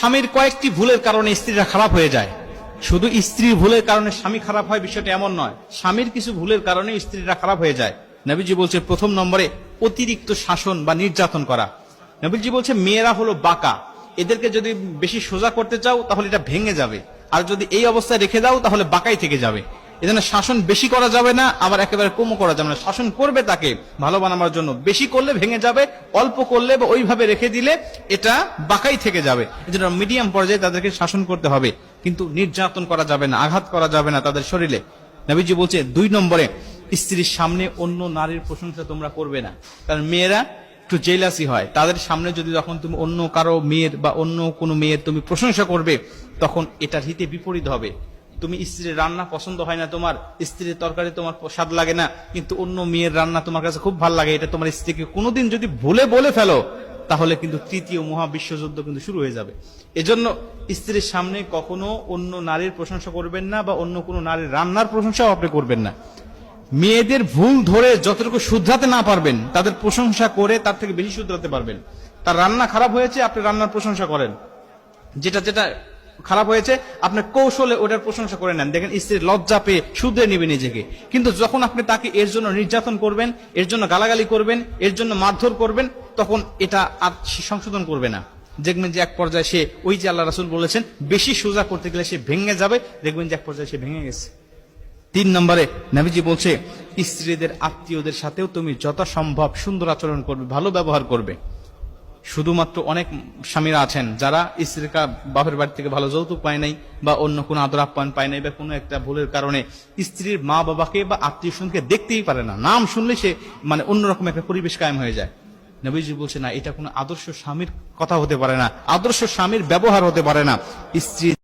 স্বামীর কয়েকটি ভুলের কারণে স্ত্রীরা খারাপ হয়ে যায়। শুধু স্ত্রীর ভুলের কারণে স্বামী খারাপ হয় বিষয়টা এমন নয়। স্বামীর কিছু ভুলের কারণে স্ত্রীরা খারাপ হয়ে যায়। নবীজি বলছে, প্রথম নম্বরে অতিরিক্ত শাসন বা নির্যাতন করা। নবীজি বলছে, মেয়েরা হলো বাঁকা। এদেরকে যদি বেশি সোজা করতে চাও, তাহলে এটা ভেঙে যাবে। আর যদি এই অবস্থায় রেখে দাও, তাহলে বাঁকাই থেকে যাবে। এজন্য শাসন বেশি করা যাবে না, আবার একেবারে কমও করা যাবে না। শাসন করবে তাকে ভালো বানাবার জন্য। বেশি করলে ভেঙে যাবে, অল্প করলে বা ওইভাবে রেখে দিলে এটা বাঁকাই থেকে যাবে। এজন্য মিডিয়াম পর্যায়ে তাদেরকে শাসন করতে হবে। কিন্তু নির্যাতন করা যাবে না, আঘাত করা যাবে না তাদের শরীরে। নবীজি বলছে, দুই নম্বরে, স্ত্রীর সামনে অন্য নারীর প্রশংসা তোমরা করবে না। কারণ মেয়েরা একটু জেলাসি হয়। তাদের সামনে যদি যখন তুমি অন্য কারও মেয়ের বা অন্য কোনো মেয়ের তুমি প্রশংসা করবে, তখন এটার হিতে বিপরীত হবে। তুমি স্ত্রীর রান্না পছন্দ হয় না, তোমার স্ত্রীর তরকারি তোমার স্বাদ লাগে না, কিন্তু অন্য মেয়ের রান্না তোমার কাছে খুব ভালো লাগে, এটা তোমার স্ত্রীকে কোনোদিন যদি ভুলে বলে ফেলো, তাহলে কিন্তু তৃতীয় মহাবিশ্বযুদ্ধ কিন্তু শুরু হয়ে যাবে। এজন্য স্ত্রীর সামনে কখনো অন্য নারীর প্রশংসা করবেন না বা অন্য কোনো নারীর রান্নার প্রশংসাও আপনি করবেন না। মেয়েদের ভুল ধরে যতটুকু শুধরাতে না পারবেন, তাদের প্রশংসা করে তার থেকে বেশি শুধরাতে পারবেন। তার রান্না খারাপ হয়েছে, আপনি রান্নার প্রশংসা করেন। যেটা যেটা খারাপ হয়েছে আপনার কৌশলে ওটার প্রশংসা করে নেন। দেখেন, স্ত্রীর লজ্জা পেয়ে শুধরে নেবে নিজেকে। কিন্তু যখন আপনি তাকে এর জন্য নির্যাতন করবেন, এর জন্য গালাগালি করবেন, এর জন্য মারধর করবেন, তখন এটা আর সংশোধন করবে না। দেখবেন যে এক পর্যায়ে সে, ওই যে আল্লাহ রাসুল বলেছেন, বেশি সোজা করতে গেলে সে ভেঙে যাবে। দেখবেন যে এক পর্যায়ে সে ভেঙে গেছে। তিন নম্বরে, নবীজি বলছে, স্ত্রীদের আত্মীয়দের সাথেও তুমি যথাসম্ভব সুন্দর আচরণ করবে, ভালো ব্যবহার করবে। শুধুমাত্র অনেক স্বামীরা আছেন যারা স্ত্রীর বাপের বাড়ি থেকে ভালো যৌতুক পায় নাই বা অন্য কোনো আদর আপ্যায়ন পায় নাই বা কোনো একটা ভুলের কারণে স্ত্রীর মা বাবাকে বা আত্মীয় স্বজনকে দেখতেই পারে না। নাম শুনলে সে মানে অন্যরকম একটা পরিবেশ কায়েম হয়ে যায়। নবীজি বলছে, না, এটা কোনো আদর্শ স্বামীর কথা হতে পারে না। আদর্শ স্বামীর ব্যবহার হতে পারে না। স্ত্রী